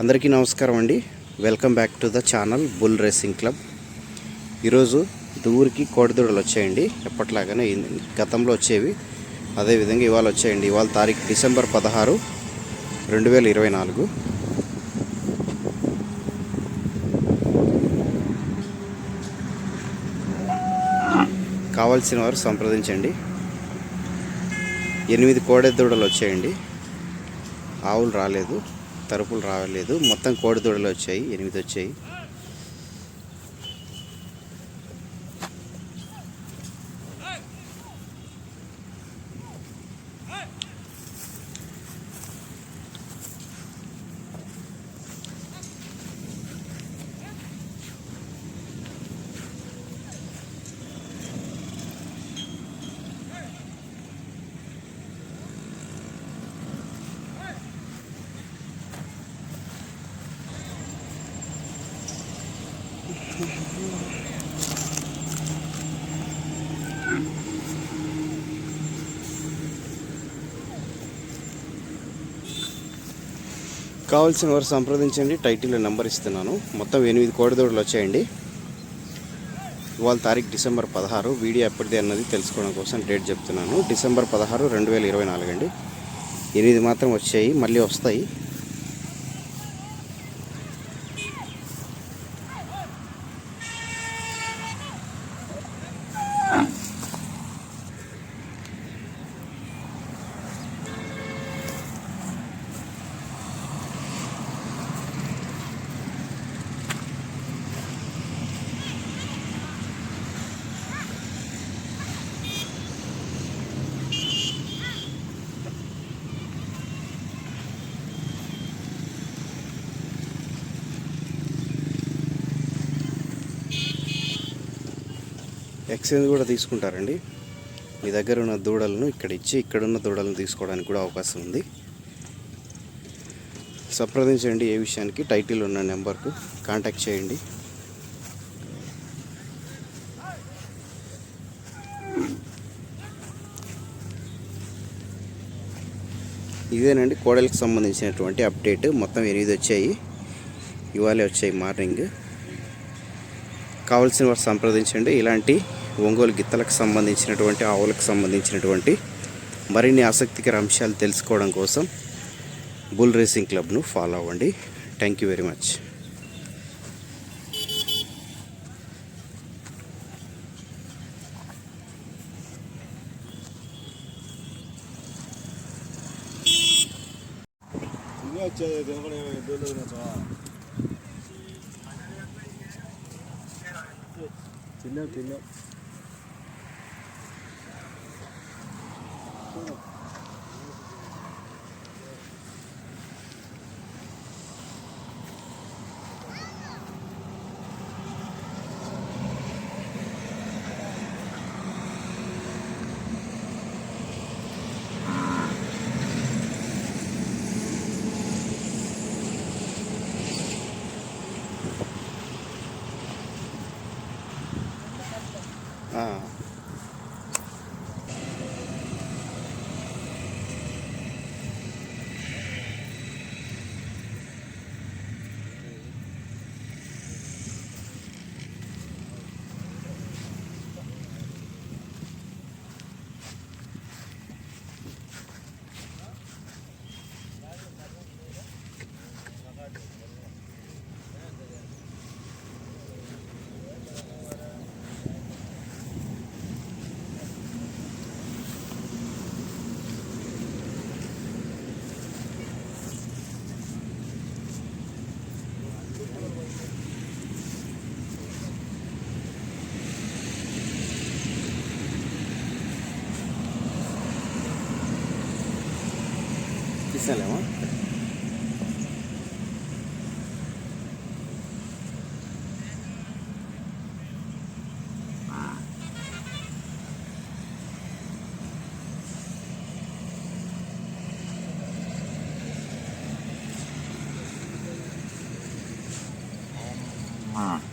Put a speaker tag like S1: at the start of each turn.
S1: అందరికీ నమస్కారం అండి. Welcome back to the channel bull racing club ఈరోజు దూరికి కోడిదూడలు వచ్చాయండి. ఎప్పట్లాగానే గతంలో వచ్చేవి. అదేవిధంగా ఇవాళ వచ్చాయండి. ఇవాళ తారీఖు డిసెంబర్ పదహారు రెండు వేల ఇరవై నాలుగు. కావాల్సిన వారు సంప్రదించండి. ఎనిమిది కోడెదూడలు వచ్చాయండి. ఆవులు రాలేదు. తరుపులు రాలేదు మొత్తం కోడిదూడలు వచ్చాయి ఎనిమిది వచ్చాయి కావాల్సిన వారు సంప్రదించండి టైటిల్ నెంబర్ ఇస్తున్నాను. మొత్తం ఎనిమిది కోడిదూడలు వచ్చాయండి. ఇవాళ తారీఖు డిసెంబర్ పదహారు వీడియో ఎప్పటిది అన్నది తెలుసుకోవడం కోసం డేట్ చెప్తున్నాను. డిసెంబర్ పదహారు రెండు వేల ఇరవై నాలుగు అండి. ఎనిమిది మాత్రం వచ్చాయి మళ్ళీ వస్తాయి. ఎక్స్చేంజ్ కూడా తీసుకుంటారండి. మీ దగ్గర ఉన్న దూడలను ఇక్కడ ఇచ్చి ఇక్కడున్న దూడలను తీసుకోవడానికి కూడా అవకాశం ఉంది. సంప్రదించండి ఏ విషయానికి టైటిల్ ఉన్న నెంబర్కు కాంటాక్ట్ చేయండి. ఇదేనండి కోడలికి సంబంధించినటువంటి అప్డేట్. మొత్తం ఎనిమిది వచ్చాయి. ఇవాళ వచ్చాయి మార్నింగ్. కావాల్సిన వారు సంప్రదించండి. ఇలాంటి ఒంగోలు గిత్తలకు సంబంధించినటువంటి ఆవులకు సంబంధించినటువంటి మరిన్ని ఆసక్తికర అంశాలు తెలుసుకోవడం కోసం బుల్ రేసింగ్ క్లబ్ను ఫాలో అవ్వండి. థ్యాంక్ యూ వెరీ మచ్
S2: 嗯。
S1: తీసాలేమా Ah.